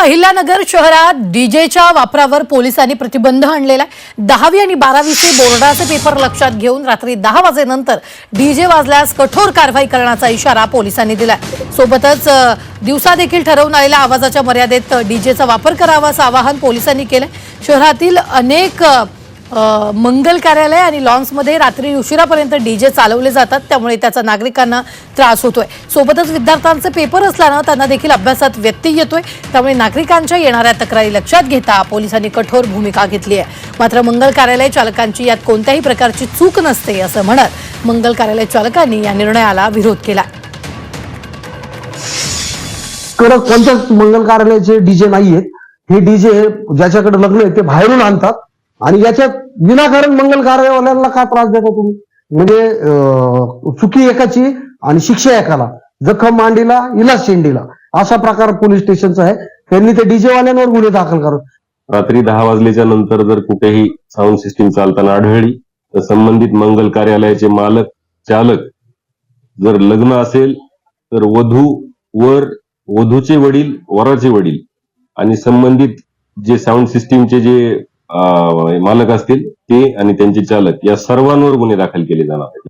अहिल्यानगर शहरात डीजेच्या वापरावर पोलिसांनी प्रतिबंध आणलेला आहे. दहावी आणि बारावीचे बोर्डाचे पेपर लक्षात घेऊन रात्री दहा वाजेनंतर डीजे वाजल्यास कठोर कारवाई करण्याचा इशारा पोलिसांनी दिलाय. सोबतच दिवसा देखील ठरवून आलेल्या आवाजाच्या मर्यादेत डीजेचा वापर करावा असं आवाहन पोलिसांनी केलंय. शहरातील अनेक मंगल कार्यालय आणि लॉन्समध्ये रात्री उशिरापर्यंत डीजे चालवले जातात त्यामुळे त्याचा नागरिकांना त्रास होतोय. सोबतच विद्यार्थ्यांचे पेपर असल्यानं त्यांना देखील अभ्यासात व्यत्यय येतोय त्यामुळे नागरिकांच्या येणाऱ्या तक्रारी लक्षात घेता पोलिसांनी कठोर भूमिका घेतली आहे. मात्र मंगल कार्यालय चालकांची यात कोणत्याही प्रकारची चूक नसते असं म्हणत मंगल कार्यालय चालकांनी या निर्णयाला विरोध केला कोणत्याच मंगल कार्यालयाचे डीजे नाहीयेत. हे डीजे ज्याच्याकडे लग्न आहे ते बाहेरून आणतात. आणि याच्यात विनाकारण मंगल कार्यालयाला काय त्रास देता तुम्ही? म्हणजे चुकी एकाची आणि शिक्षा एकाला जखम मांडीला इलाज शेंडीला. असा प्रकार पोलीस स्टेशनचा आहे. त्यांनी ते डीजे वाल्यांवर गुन्हे दाखल करत रात्री दहा वाजल्याच्या नंतर जर कुठेही साऊंड सिस्टीम चालताना आढळली तर संबंधित मंगल कार्यालयाचे मालक चालक जर लग्न असेल तर वधू वर वधूचे वडील वराचे वडील आणि संबंधित जे साऊंड सिस्टीमचे जे मालक असतील ते आणि त्यांचे चालक या सर्वांवर गुन्हे दाखल केले जाणार आहेत.